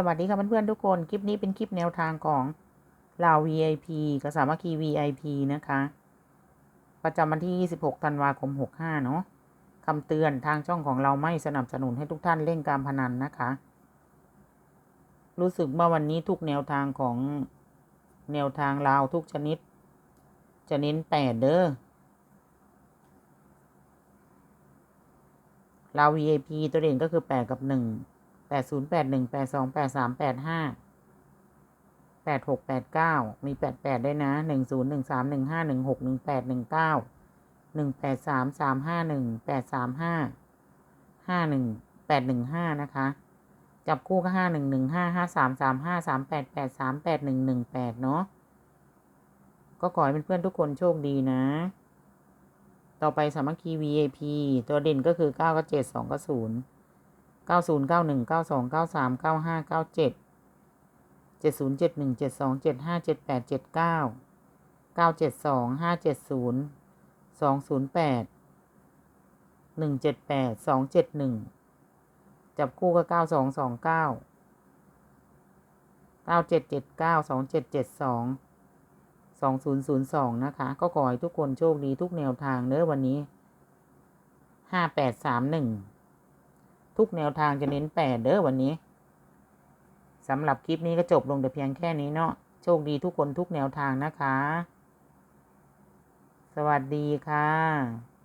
สวัสดีค่ะเพื่อนๆทุกคน คลิปนี้เป็นคลิปแนวทางของลาว VIP กับสามัคคี VIP นะคะ ประจำวันที่ 26 ธันวาคม 65 เนาะคำเตือนทางช่องของเราไม่สนับสนุนให้ทุกท่านเล่นการพนันนะคะ รู้สึกว่าวันนี้ทุกแนวทางของแนวทางลาวทุกชนิด จะเน้นแปดเด้อลาว VIP ตัวเด่นก็คือแปดกับหนึ่ง แปดศูนย์แปดหนึ่งแปดสองแปดสามแปดห้าแปดหกแปดเก้ามีแปดแปดได้นะหนึ่งศูนย์หนึ่งสามหนึ่งห้าหนึ่งหกหนึ่งแปดหนึ่งเก้าหนึ่งแปดสามสามห้าหนึ่งแปดสามห้าห้าหนึ่งแปดหนึ่งห้านะคะ จับคู่ก็ห้าหนึ่งหนึ่งห้าห้าสามสามห้าสามแปดแปดสามแปดหนึ่งหนึ่งแปดเนาะก็ขอให้เพื่อนๆทุกคนโชคดีนะ ต่อไปสามัคคี VIP ตัวเด่นก็คือเก้าก็เจ็ดสองก็ศูนย์ เก้าศูนย์เก้าหนึ่งเก้าสองเก้าสามเก้าห้าเก้าเจ็ดเจ็ดศูนย์เจ็ดหนึ่งเจ็ดสองเจ็ดห้าเจ็ดแปดเจ็ดเก้าเก้าเจ็ดสองห้าเจ็ดศูนย์สองศูนย์แปดหนึ่งเจ็ดแปดสองเจ็ดหนึ่งจับคู่ก็เก้าสองสองเก้าเก้าเจ็ดเจ็ดเก้าสองเจ็ดเจ็ดสองสองศูนย์ศูนย์สองนะคะ ก็ขอให้ทุกคนโชคดีทุกแนวทางเนอะวันนี้ห้าแปดสามหนึ่ง ทุกแนวทางจะเน้นแปดเด้อวันนี้สำหรับคลิปนี้ก็จบลงแต่เพียงแค่นี้เนาะโชคดีทุกคนทุกแนวทางนะคะ สวัสดีค่ะ